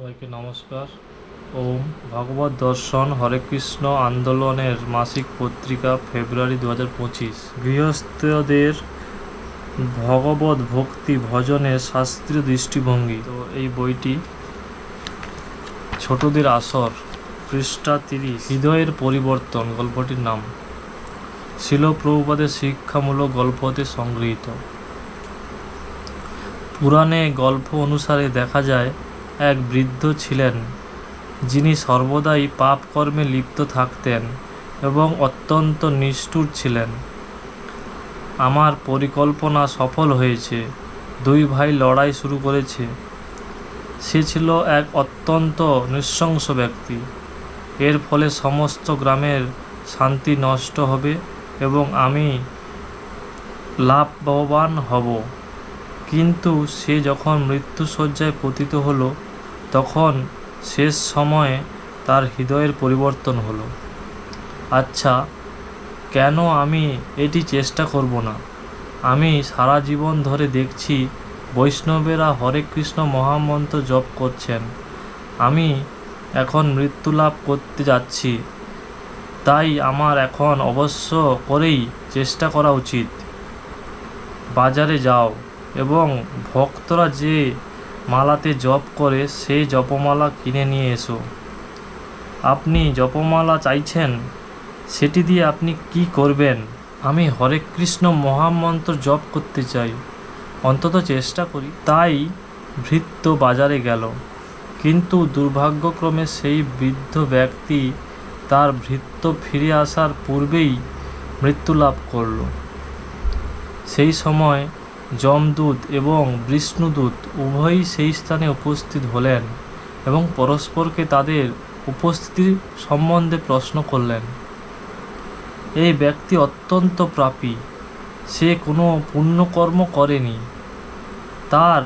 সবাইকে নমস্কার। ওম ভগবত দর্শন, হরে কৃষ্ণ আন্দোলনের মাসিক পত্রিকা, ফেব্রুয়ারি দু হাজার পঁচিশ। গৃহস্থদের ভগবত ভক্তি ভজনের শাস্ত্রীয় দৃষ্টিভঙ্গি। তো এই বইটি ছোটদের আসর, পৃষ্ঠা তিরিশ, হৃদয়ের পরিবর্তন, গল্পটির নাম। ছিল প্রভুপাদের শিক্ষামূলক গল্পতে সংগৃহীত। পুরাণে গল্প অনুসারে দেখা যায় এক বৃদ্ধ ছিলেন, যিনি সর্বদাই পাপ কর্মে লিপ্ত থাকতেন এবং অত্যন্ত নিষ্ঠুর ছিলেন। আমার পরিকল্পনা সফল হয়েছে, দুই ভাই লড়াই শুরু করেছে। সে ছিল এক অত্যন্ত নৃশংস ব্যক্তি। এর ফলে সমস্ত গ্রামের শান্তি নষ্ট হবে এবং আমি লাভবান হব। কিন্তু সে যখন মৃত্যুশয্যায় পতিত হলো তখন শেষ সময়ে তার হৃদয়ের পরিবর্তন হলো। আচ্ছা কেন আমি এটি চেষ্টা করব না? আমি সারা জীবন ধরে দেখছি বৈষ্ণবেরা হরে কৃষ্ণ মহামন্ত্র জপ করছেন। আমি এখন মৃত্যু লাভ করতে যাচ্ছি। তাই আমার এখন অবশ্য করেই চেষ্টা করা উচিত। বাজারে যাও এবং ভক্তরা যে মালাতে জপ করে সেই জপমালা কিনে নিয়ে এসো। আপনি জপমালা চাইছেন, সেটি দিয়ে আপনি কি করবেন? আমি হরে কৃষ্ণ মহামন্ত্র জপ করতে চাই। অন্তত চেষ্টা করি। তাই ভৃত্য বাজারে গেল। কিন্তু দুর্ভাগ্যক্রমে সেই বৃদ্ধ ব্যক্তি তার ভৃত্য ফিরে আসার পূর্বেই মৃত্যু লাভ করল। সেই সময় যমদূত এবং বিষ্ণুদূত উভয়ই সেই স্থানে উপস্থিত হলেন এবং পরস্পরকে তাদের উপস্থিতি সম্বন্ধে প্রশ্ন করলেন। এই ব্যক্তি অত্যন্ত প্রাপী সে কোনো পুণ্যকর্ম করেনি। তার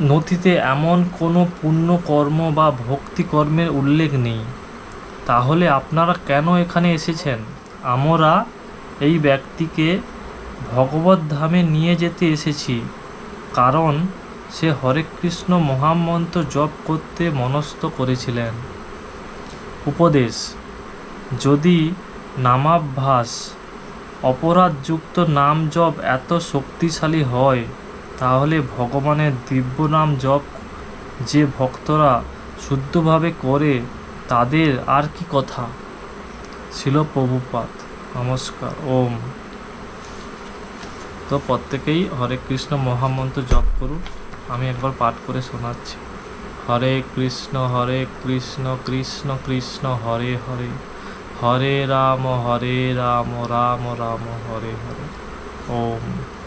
নথিতে এমন কোনো পুণ্যকর্ম বা ভক্তিকর্মের উল্লেখ নেই। তাহলে আপনারা কেন এখানে এসেছেন? আমরা এই ব্যক্তিকে ভগবত ধামে নিয়ে যেতে এসেছি। কারণ সে হরে কৃষ্ণ মহামন্ত্র জপ করতে মনস্থ করেছিলেন। উপদেশ, যদি নামাভ্যাস, অপরাধযুক্ত নাম জপ এত শক্তিশালী হয়, তাহলে ভগবানের দিব্য নাম জপ যে ভক্তরা শুদ্ধভাবে করে, তাদের আর কি কথা? ছিল প্রভুপাত নমস্কার, ওম। তো প্রত্যেকেই হরে কৃষ্ণ, মহামন্ত্র জপ করুন। আমি একবার পাঠ করে শোনাচ্ছি। হরে কৃষ্ণ হরে কৃষ্ণ কৃষ্ণ কৃষ্ণ, হরে হরে। হরে রাম হরে রাম রাম রাম, হরে হরে। ওম।